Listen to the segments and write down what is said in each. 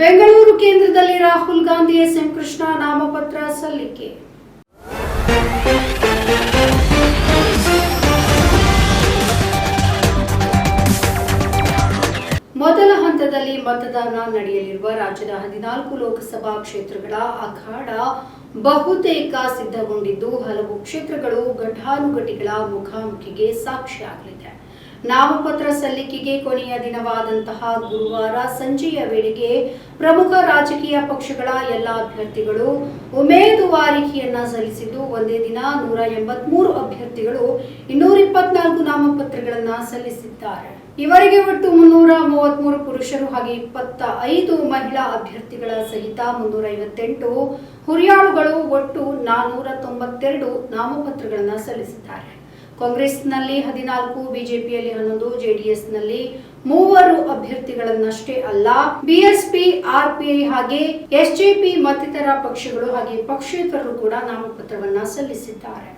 ಬೆಂಗಳೂರು ಕೇಂದ್ರದಲ್ಲಿ ರಾಹುಲ್ ಗಾಂಧಿ, ಎಸ್ಎಂ ಕೃಷ್ಣ ನಾಮಪತ್ರ ಸಲ್ಲಿಕೆ. ಮೊದಲ ಹಂತದಲ್ಲಿ ಮತದಾನ ನಡೆಯಲಿರುವ ರಾಜ್ಯದ ಹದಿನಾಲ್ಕು ಲೋಕಸಭಾ ಕ್ಷೇತ್ರಗಳ ಅಖಾಡ ಬಹುತೇಕ ಸಿದ್ಧಗೊಂಡಿದ್ದು ಹಲವು ಕ್ಷೇತ್ರಗಳು ಘಟಾನುಘಟಿಗಳ ಮುಖಾಮುಖಿಗೆ ಸಾಕ್ಷಿಯಾಗಲಿದೆ. ನಾಮಪತ್ರ ಸಲ್ಲಿಕೆಗೆ ಕೊನೆಯ ದಿನವಾದಂತಹ ಗುರುವಾರ ಸಂಜೆಯ ವೇಳೆಗೆ ಪ್ರಮುಖ ರಾಜಕೀಯ ಪಕ್ಷಗಳ ಎಲ್ಲ ಅಭ್ಯರ್ಥಿಗಳು ಉಮೇದುವಾರಿಕೆಯನ್ನ ಸಲ್ಲಿಸಿದ್ದು, ಒಂದೇ ದಿನ ನೂರ ಎಂಬತ್ಮೂರು ಅಭ್ಯರ್ಥಿಗಳು ಇನ್ನೂರ ಇಪ್ಪತ್ನಾಲ್ಕು ನಾಮಪತ್ರಗಳನ್ನ ಸಲ್ಲಿಸಿದ್ದಾರೆ. ಇವರಿಗೆ ಒಟ್ಟು ಮುನ್ನೂರ ಮೂವತ್ಮೂರು ಪುರುಷರು ಹಾಗೆ ಇಪ್ಪತ್ತ ಐದು ಮಹಿಳಾ ಅಭ್ಯರ್ಥಿಗಳ ಸಹಿತ ಮುನ್ನೂರ ಐವತ್ತೆಂಟು ಹುರಿಯಾಳುಗಳು ಒಟ್ಟು ನಾನೂರ ತೊಂಬತ್ತೆರಡು ನಾಮಪತ್ರಗಳನ್ನು ಸಲ್ಲಿಸಿದ್ದಾರೆ. ಕಾಂಗ್ರೆಸ್ನಲ್ಲಿ ಹದಿನಾಲ್ಕು, ಬಿಜೆಪಿಯಲ್ಲಿ ಹನ್ನೊಂದು, ಜೆಡಿಎಸ್ನಲ್ಲಿ ಮೂವರು ಅಭ್ಯರ್ಥಿಗಳನ್ನಷ್ಟೇ ಅಲ್ಲ, ಬಿಎಸ್ಪಿ, ಆರ್ಪಿಐ ಹಾಗೆ ಎಸ್ಜೆಪಿ ಮತ್ತಿತರ ಪಕ್ಷಗಳು ಹಾಗೆ ಪಕ್ಷೇತರರು ಕೂಡ ನಾಮಪತ್ರವನ್ನ ಸಲ್ಲಿಸಿದ್ದಾರೆ.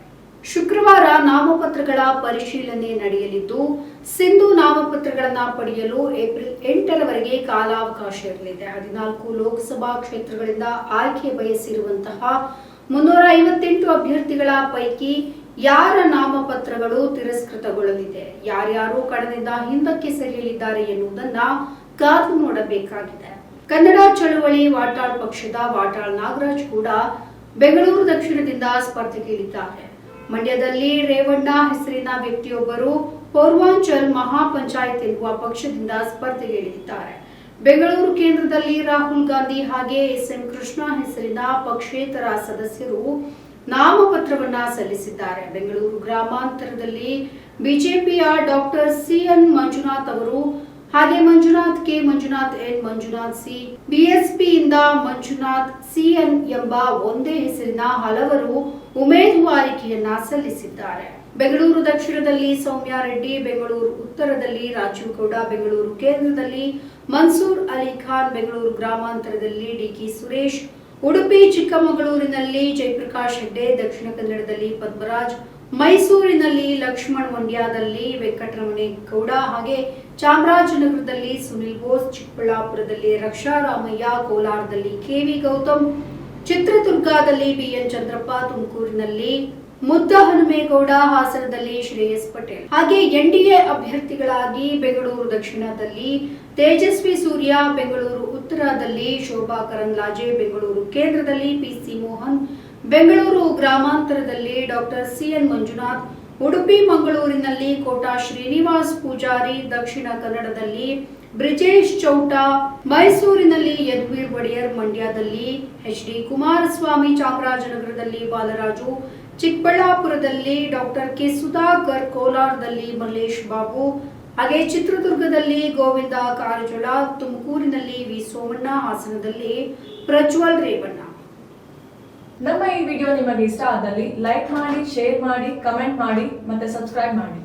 ಶುಕ್ರವಾರ ನಾಮಪತ್ರಗಳ ಪರಿಶೀಲನೆ ನಡೆಯಲಿದ್ದು, ಸಿಂಧು ನಾಮಪತ್ರಗಳನ್ನ ಪಡೆಯಲು ಏಪ್ರಿಲ್ ಎಂಟರವರೆಗೆ ಕಾಲಾವಕಾಶ ಇರಲಿದೆ. ಹದಿನಾಲ್ಕು ಲೋಕಸಭಾ ಕ್ಷೇತ್ರಗಳಿಂದ ಆಯ್ಕೆ ಬಯಸಿರುವಂತಹ ಮುನ್ನೂರ ಐವತ್ತೆಂಟು ಅಭ್ಯರ್ಥಿಗಳ ಪೈಕಿ ಯಾರ ನಾಮಪತ್ರಗಳು ತಿರಸ್ಕೃತಗೊಳ್ಳಲಿದೆ? ಯಾರ್ಯಾರು ಕಣದಿಂದ ಹಿಂದಕ್ಕೆ ಸರಿಯಲಿದ್ದಾರೆ ಎನ್ನುವುದನ್ನ ಕಾದು ನೋಡಬೇಕಾಗಿದೆ. ಕನ್ನಡ ಚಳುವಳಿ ವಾಟಾಳ್ ಪಕ್ಷದ ವಾಟಾಳ್ ನಾಗರಾಜ್ ಕೂಡ ಬೆಂಗಳೂರು ದಕ್ಷಿಣದಿಂದ ಸ್ಪರ್ಧೆಗಿಳಿದ್ದಾರೆ ಮಂಡ್ಯದಲ್ಲಿ ರೇವಣ್ಣ ಹೆಸರಿನ ವ್ಯಕ್ತಿಯೊಬ್ಬರು ಪೂರ್ವಾಂಚಲ್ ಮಹಾಪಂಚಾಯತ್ ಎನ್ನುವ ಪಕ್ಷದಿಂದ ಸ್ಪರ್ಧೆಗಿಳಿದಿದ್ದಾರೆ ಬೆಂಗಳೂರು ಕೇಂದ್ರದಲ್ಲಿ ರಾಹುಲ್ ಗಾಂಧಿ ಹಾಗೆ ಎಸ್ ಎಂ ಕೃಷ್ಣ ಹೆಸರಿನ ಪಕ್ಷೇತರ ಸದಸ್ಯರು ನಾಮಪತ್ರವನ್ನ ಸಲ್ಲಿಸಿದ್ದಾರೆ. ಬೆಂಗಳೂರು ಗ್ರಾಮಾಂತರದಲ್ಲಿ ಬಿಜೆಪಿಯ ಡಾಕ್ಟರ್ ಸಿಎನ್ ಮಂಜುನಾಥ್ ಅವರು, ಹಾಗೆ Manjunath K Manjunath, N Manjunath C, ಬಿಎಸ್ಪಿಯಿಂದ Manjunath C N ಎಂಬ ಒಂದೇ ಹೆಸರಿನ ಹಲವರು ಉಮೇದುವಾರಿಕೆಯನ್ನ ಸಲ್ಲಿಸಿದ್ದಾರೆ. ಬೆಂಗಳೂರು ದಕ್ಷಿಣದಲ್ಲಿ ಸೌಮ್ಯ ರೆಡ್ಡಿ, ಬೆಂಗಳೂರು ಉತ್ತರದಲ್ಲಿ ರಾಜೀವ್ ಗೌಡ, ಬೆಂಗಳೂರು ಕೇಂದ್ರದಲ್ಲಿ ಮನ್ಸೂರ್ ಅಲಿ ಖಾನ್, ಬೆಂಗಳೂರು ಗ್ರಾಮಾಂತರದಲ್ಲಿ ಡಿಕೆ ಸುರೇಶ್ ಉಡುಪಿ, ಚಿಕ್ಕಮಗಳೂರಿನಲ್ಲಿ ಜಯಪ್ರಕಾಶ್ ಹೆಡ್ಡೆ ದಕ್ಷಿಣ ಕನ್ನಡದಲ್ಲಿ ಪದ್ಮರಾಜ್, ಮೈಸೂರಿನಲ್ಲಿ ಲಕ್ಷ್ಮಣ್ ಮಂಡ್ಯದಲ್ಲಿ ವೆಂಕಟರಮಣೇಗೌಡ ಹಾಗೆ ಚಾಮರಾಜನಗರದಲ್ಲಿ ಸುನಿಲ್ ಬೋಸ್, ಚಿಕ್ಕಬಳ್ಳಾಪುರದಲ್ಲಿ ರಕ್ಷಾರಾಮಯ್ಯ, ಕೋಲಾರದಲ್ಲಿ ಕೆವಿ ಗೌತಮ್, ಚಿತ್ರದುರ್ಗದಲ್ಲಿ ಬಿಎನ್ ಚಂದ್ರಪ್ಪ, ತುಮಕೂರಿನಲ್ಲಿ ಮುದ್ದ ಹನುಮೇಗೌಡ ಹಾಸನದಲ್ಲಿ ಶ್ರೇಯಸ್ ಪಟೇಲ್. ಹಾಗೆ ಎನ್ಡಿಎ ಅಭ್ಯರ್ಥಿಗಳಾಗಿ ಬೆಂಗಳೂರು ದಕ್ಷಿಣದಲ್ಲಿ ತೇಜಸ್ವಿ ಸೂರ್ಯ, ಬೆಂಗಳೂರು ಉತ್ತರದಲ್ಲಿ ಶೋಭಾ ಕರಂದ್ಲಾಜೆ, ಬೆಂಗಳೂರು ಕೇಂದ್ರದಲ್ಲಿ ಪಿಸಿ ಮೋಹನ್, ಬೆಂಗಳೂರು ಗ್ರಾಮಾಂತರದಲ್ಲಿ ಡಾಕ್ಟರ್ ಸಿಎನ್ ಮಂಜುನಾಥ್, ಉಡುಪಿ ಮಂಗಳೂರಿನಲ್ಲಿ ಕೋಟಾ ಶ್ರೀನಿವಾಸ್ ಪೂಜಾರಿ, ದಕ್ಷಿಣ ಕನ್ನಡದಲ್ಲಿ ಬ್ರಿಜೇಶ್ ಚೌಟ, ಮೈಸೂರಿನಲ್ಲಿ ಯದುವೀರ್ ಒಡೆಯರ್ ಮಂಡ್ಯದಲ್ಲಿ ಎಚ್ ಡಿ ಕುಮಾರಸ್ವಾಮಿ ಚಾಮರಾಜನಗರದಲ್ಲಿ ಬಾಲರಾಜು ಚಿಕ್ಕಬಳ್ಳಾಪುರದಲ್ಲಿ ಡಾಕ್ಟರ್ ಕೆ ಸುಧಾಕರ್ ಕೋಲಾರದಲ್ಲಿ ಮಲ್ಲೇಶ್ ಬಾಬು, ಹಾಗೆ ಚಿತ್ರದುರ್ಗದಲ್ಲಿ ಗೋವಿಂದ ಕಾರಜೋಳ, ತುಮಕೂರಿನಲ್ಲಿ ವಿ ಸೋಮಣ್ಣ, ಹಾಸನದಲ್ಲಿ ಪ್ರಜ್ವಲ್ ರೇವಣ್ಣ. ನಮ್ಮ ಈ ವಿಡಿಯೋ ನಿಮಗೆ ಇಷ್ಟ ಆದಲ್ಲಿ ಲೈಕ್ ಮಾಡಿ, ಶೇರ್ ಮಾಡಿ, ಕಮೆಂಟ್ ಮಾಡಿ ಮತ್ತೆ ಸಬ್ಸ್ಕ್ರೈಬ್ ಮಾಡಿ.